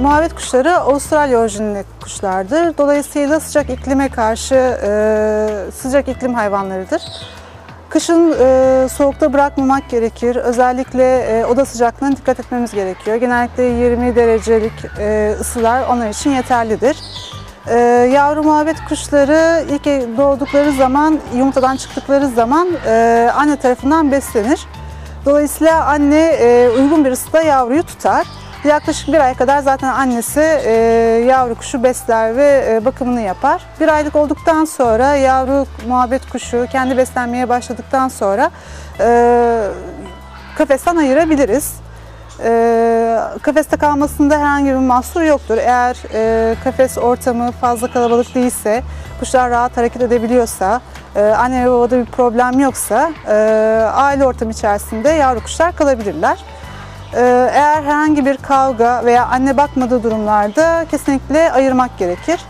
Muhabbet kuşları Avustralya orijinli kuşlardır. Dolayısıyla sıcak iklime karşı e, sıcak iklim hayvanlarıdır. Kışın e, soğukta bırakmamak gerekir. Özellikle e, oda sıcaklığına dikkat etmemiz gerekiyor. Genellikle 20 derecelik e, ısılar onlar için yeterlidir. E, yavru muhabbet kuşları ilk doğdukları zaman, yumurtadan çıktıkları zaman e, anne tarafından beslenir. Dolayısıyla anne e, uygun bir ısıda yavruyu tutar. Yaklaşık bir ay kadar zaten annesi e, yavru kuşu besler ve e, bakımını yapar. Bir aylık olduktan sonra yavru muhabbet kuşu kendi beslenmeye başladıktan sonra e, kafesten ayırabiliriz. E, kafeste kalmasında herhangi bir mahsur yoktur. Eğer e, kafes ortamı fazla kalabalık değilse, kuşlar rahat hareket edebiliyorsa, e, anne ve babada bir problem yoksa e, aile ortamı içerisinde yavru kuşlar kalabilirler. Ee, Eğer herhangi bir kavga veya anne bakmadığı durumlarda kesinlikle ayırmak gerekir.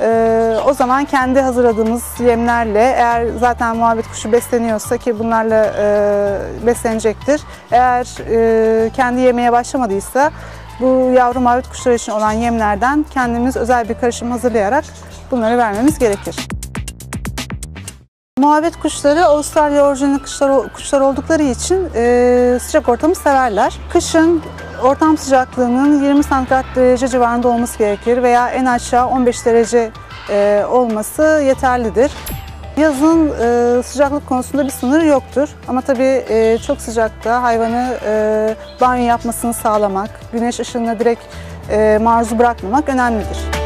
Ee, O zaman kendi hazırladığımız yemlerle eğer zaten muhabbet kuşu besleniyorsa ki bunlarla e, beslenecektir. Eğer e, kendi yemeye başlamadıysa bu yavru muhabbet kuşları için olan yemlerden kendimiz özel bir karışım hazırlayarak bunları vermemiz gerekir. Muhabbet kuşları Avustralya orijinli kuşlar, kuşlar oldukları için e, sıcak ortamı severler. Kışın ortam sıcaklığının 20 santigrat derece civarında olması gerekir veya en aşağı 15 derece e, olması yeterlidir. Yazın e, sıcaklık konusunda bir sınır yoktur. Ama tabii e, çok sıcakta hayvanı e, banyo yapmasını sağlamak, güneş ışığına direkt e, maruz bırakmamak önemlidir.